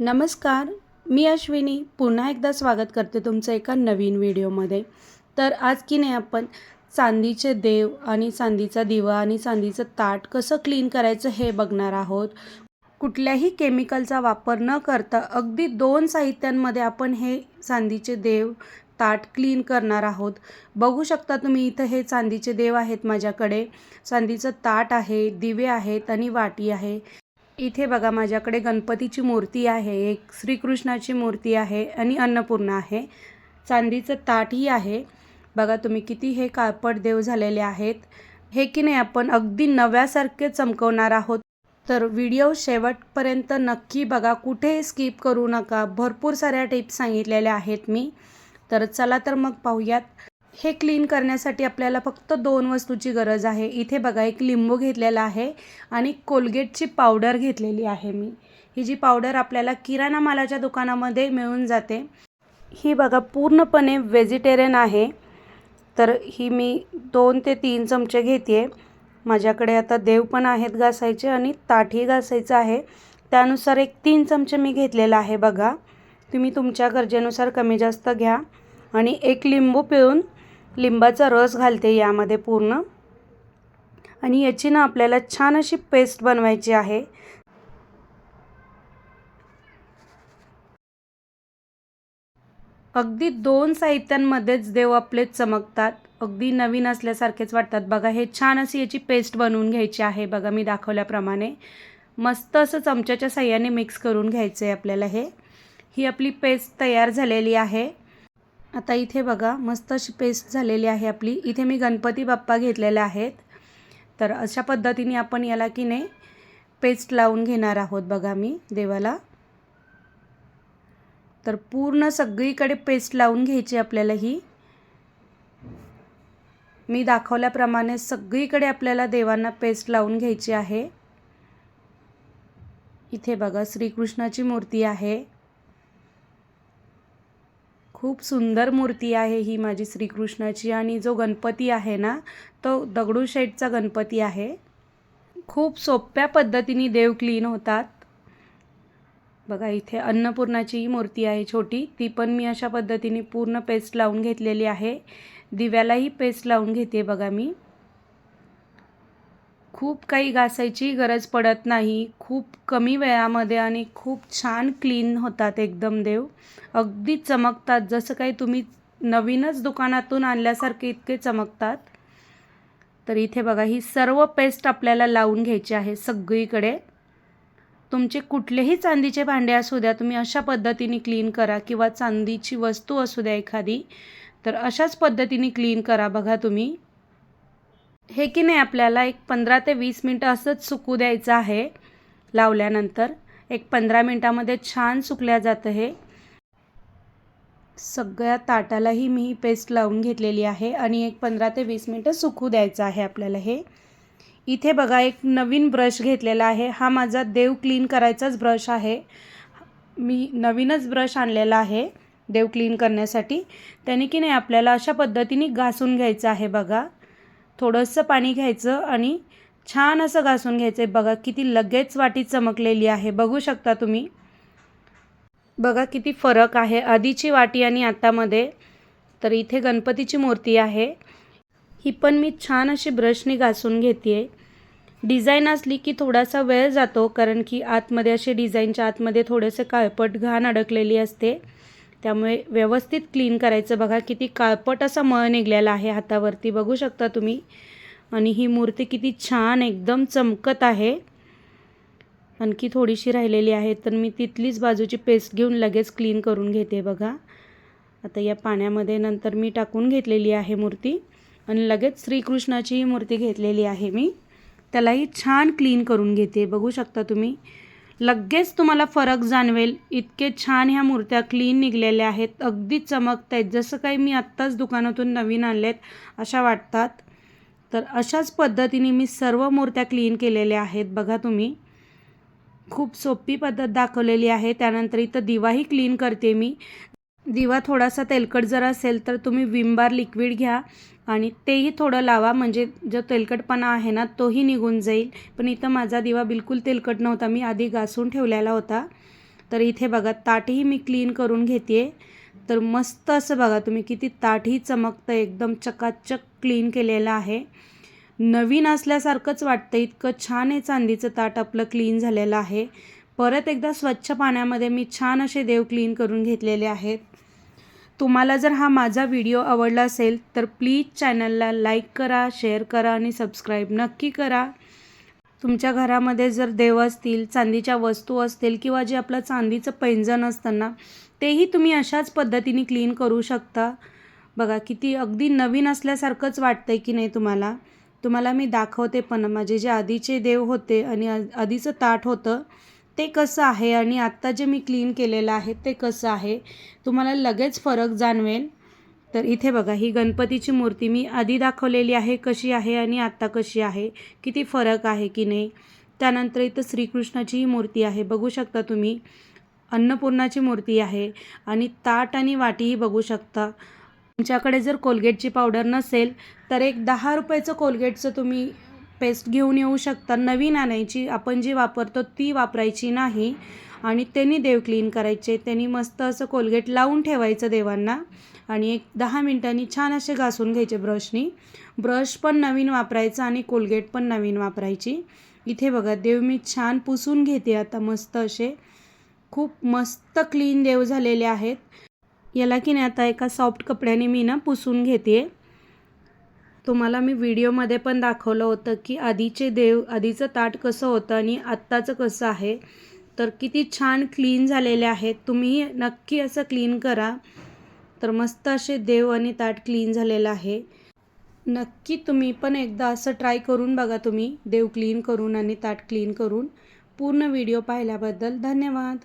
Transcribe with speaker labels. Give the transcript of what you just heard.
Speaker 1: नमस्कार मी अश्विनी. पुन्हा एकदा स्वागत करते तुमचं एका नवीन व्हिडिओमध्ये. तर आज की नाही आपण चांदीचे देव आणि चांदीचा दिवा आणि चांदीचं ताट कसं क्लीन करायचं हे बघणार आहोत. कुठल्याही केमिकलचा वापर न करता अगदी दोन साहित्यांमध्ये आपण हे चांदीचे देव ताट क्लीन करणार आहोत. बघू शकता तुम्ही इथं हे चांदीचे देव आहेत माझ्याकडे. चांदीचं ताट आहे दिवे आहेत आणि वाटी आहे. इथे बघा माझ्याकडे गणपतीची मूर्ती आहे एक श्रीकृष्णाची मूर्ती आहे आणि अन्नपूर्णा आहे. चांदीचं ताटही आहे. बघा तुम्ही किती हे काळपट देव झालेले आहेत. हे की नाही आपण अगदी नव्यासारखे चमकवणार आहोत. तर व्हिडिओ शेवटपर्यंत नक्की बघा कुठे स्किप करू नका. भरपूर साऱ्या टिप्स सांगितलेल्या आहेत मी. तर चला तर मग पाहूयात. हे क्लीन करण्यासाठी आपल्याला फक्त दोन वस्तूची गरज आहे. इथे बघा एक लिंबू घेतलेला आहे आणि कोलगेटची पावडर घेतलेली आहे मी. ही जी पावडर आपल्याला किराणा मालाच्या दुकानामध्ये मिळून जाते. ही बघा पूर्णपणे व्हेजिटेरियन आहे. तर ही मी दोन ते तीन चमचे घेते माझ्याकडे आता देव पण आहेत घासायचे आणि ताटही घासायचं आहे. त्यानुसार एक तीन चमचे मी घेतलेला आहे बघा. तुम्ही तुमच्या गरजेनुसार कमी जास्त घ्या आणि एक लिंबू पिळून लिंबाचा रस घालते यामध्ये पूर्ण. आणि याची ना आपल्याला छान अशी पेस्ट बनवायची आहे. अगदी दोन साहित्यांमध्येच देव आपले चमकतात. अगदी नवीन असल्यासारखेच वाटतात. बघा हे छान अशी याची पेस्ट बनवून घ्यायची आहे. बघा मी दाखवल्याप्रमाणे. मस्त असं चमच्याच्या साह्याने मिक्स करून घ्यायचं आहे आपल्याला हे. ही आपली पेस्ट तयार झालेली आहे. आता इथे बघा मस्त अशी पेस्ट झालेली आहे आपली. इथे मी गणपती बाप्पा घेतलेले आहेत. तर अशा पद्धतीने आपण याला की नाही पेस्ट लावून घेणार आहोत बघा मी देवाला. तर पूर्ण सगळीकडे पेस्ट लावून घ्यायची आपल्याला ही. मी दाखवल्याप्रमाणे सगळीकडे आपल्याला देवांना पेस्ट लावून घ्यायची आहे. इथे बघा श्रीकृष्णाची मूर्ती आहे. खूप सुंदर मूर्ती आहे ही माझी श्रीकृष्णाची आणि जो गणपती आहे ना तो दगडूशेठचा गणपती आहे. खूप सोप्या पद्धतीने देव क्लीन होतात. बघा इथे अन्नपूर्णाची मूर्ती आहे छोटी. ती पण मी अशा पद्धतीने पूर्ण पेस्ट लावून घेतलेली आहे. दिव्यालाही पेस्ट लावून घेते बघा मी. खूप काही घासायची गरज पडत नाही. खूप कमी वेळामध्ये आणि खूप छान क्लीन होतात एकदम देव. अगदी चमकतात. जसं काही तुम्ही नवीनच दुकानातून आणल्यासारखे इतके चमकतात. तर इथे बघा ही सर्व पेस्ट आपल्याला लावून घ्यायची आहे सगळीकडे. तुमचे कुठलेही चांदीचे भांडे असू द्या तुम्ही अशा पद्धतीने क्लीन करा किंवा चांदीची वस्तू असू द्या एखादी तर अशाच पद्धतीने क्लीन करा बघा तुम्ही. हे की नाही आपल्याला एक पंधरा ते वीस मिनटं असंच सुकू द्यायचं आहे लावल्यानंतर. एक पंधरा मिनटामध्ये छान सुकल्या जातं हे. सगळ्या ताटालाही मी ही पेस्ट लावून घेतलेली आहे आणि एक पंधरा ते वीस मिनटं सुकू द्यायचं आहे आपल्याला हे. इथे बघा एक नवीन ब्रश घेतलेला आहे. हा माझा देव क्लीन करायचाच ब्रश आहे. मी नवीनच ब्रश आणलेला आहे देव क्लीन करण्यासाठी. त्याने की नाही आपल्याला अशा पद्धतीने घासून घ्यायचं आहे बघा. थोडंसं पाणी घ्यायचं आणि छान असं घासून घ्यायचं आहे बघा किती लगेच वाटी चमकलेली आहे. बघू शकता तुम्ही. बघा किती फरक आहे. आधीची वाटी आणि आतामध्ये. तर इथे गणपतीची मूर्ती आहे. ही पण मी छान अशी ब्रशनी घासून घेते आहे डिझाईन असली की थोडासा वेळ जातो कारण की आतमध्ये असे डिझाईनच्या आतमध्ये थोडेसे काळपट घाण अडकलेली असते. त्यामुळे व्यवस्थित क्लीन करायचं. बघा किती काळपट असा मळ निघलेला आहे हातावरती. बघू शकता तुम्ही. आणि ही मूर्ती किती छान एकदम चमकत आहे. आणखी थोडीशी राहिलेली आहे तर मी तिथलीच बाजूची पेस्ट घेऊन लगेच क्लीन करून घेते बघा. आता या पाण्यामध्ये नंतर मी टाकून घेतलेली आहे मूर्ती. आणि लगेच श्रीकृष्णाचीही मूर्ती घेतलेली आहे मी. त्यालाही छान क्लीन करून घेते. बघू शकता तुम्ही. लगेच तुम्हाला फरक जाणवेल. इतके छान ह्या मूर्त्या क्लीन निघलेल्या आहेत. अगदी चमकत आहेत जसं काही मी आत्ताच दुकानातून नवीन आणलेत अशा वाटतात. तर अशाच पद्धतीने मी सर्व मूर्त्या क्लीन केलेल्या आहेत. बघा तुम्ही. खूप सोपी पद्धत दाखवलेली आहे. त्यानंतर इथं दिवाही क्लीन करते मी. दिवा थोडासा तेलकट जर असेल तर तुम्ही विम बार लिक्विड घ्या. आणि तेही थोडं लावा. म्हणजे जो तेलकटपणा आहे ना तोही निघून जाईल. पण इथं माझा दिवा बिलकुल तेलकट नव्हता. मी आधी घासून ठेवलेला होता. तर इथे बघा ताटही मी क्लीन करून घेते तर मस्त असं बघा तुम्ही किती ताटही चमकतं एकदम चकाचक क्लीन केलेलं आहे. नवीन असल्यासारखंच वाटतं इतकं छान आहे चांदीचं ताट आपलं क्लीन झालेलं आहे. परत एकदा स्वच्छ पाण्यामध्ये मी छान असे देव क्लीन करून घेतलेले आहेत. तुम्हाला जर हा माझा व्हिडिओ आवडला असेल तर प्लीज चॅनलला लाईक करा शेअर करा आणि सबस्क्राईब नक्की करा. तुमच्या घरामध्ये जर देव असतील चांदीच्या वस्तू असतील किंवा जे आपलं चांदीचं पैंजण असतं ना तेही तुम्ही अशाच पद्धतीने क्लीन करू शकता. बघा किती अगदी नवीन असल्यासारखंच वाटतंय की नाही तुम्हाला? तुम्हाला मी दाखवते पण माझे जे आधीचे देव होते आणि आ- आधीचं ताट होतं ते कसं आहे आणि आत्ता जे मी क्लीन केलेलं आहे ते कसं आहे तुम्हाला लगेच फरक जाणवेल. तर इथे बघा ही गणपतीची मूर्ती मी आधी दाखवलेली आहे कशी आहे आणि आत्ता कशी आहे किती फरक आहे की नाही. त्यानंतर इथं श्रीकृष्णाची ही मूर्ती आहे बघू शकता तुम्ही. अन्नपूर्णाची मूर्ती आहे आणि ताट आणि वाटीही बघू शकता. तुमच्याकडे जर कोलगेटची पावडर नसेल तर एक दहा रुपयाचं कोलगेटचं तुम्ही पेस्ट घेऊन येऊ शकता. नवीन आणायची. आपण जी वापरतो ती वापरायची नाही. आणि त्यांनी देव क्लीन करायचे. त्यांनी मस्त असं कोलगेट लावून ठेवायचं देवांना. आणि एक दहा मिनटांनी छान असे घासून घ्यायचे ब्रशनी ब्रश पण नवीन वापरायचा आणि कोलगेट पण नवीन वापरायची. इथे बघा देव मी छान पुसून घेते आता मस्त असे. खूप मस्त क्लीन देव झालेले आहेत. याला की नाही आता एका सॉफ्ट कपड्याने मी ना पुसून घेते तुम्हाला मी व्हिडिओमध्ये पण दाखवलं होतं की आधीचे देव आधीचं ताट कसं होतं आणि आत्ताचं कसं आहे. तर किती छान क्लीन झालेले आहेत. तुम्ही नक्की असं क्लीन करा. तर मस्त असे देव आणि ताट क्लीन झालेलं आहे. नक्की तुम्ही पण एकदा असं ट्राय करून बघा तुम्ही. देव क्लीन करून आणि ताट क्लीन करून. पूर्ण व्हिडिओ पाहिल्याबद्दल धन्यवाद.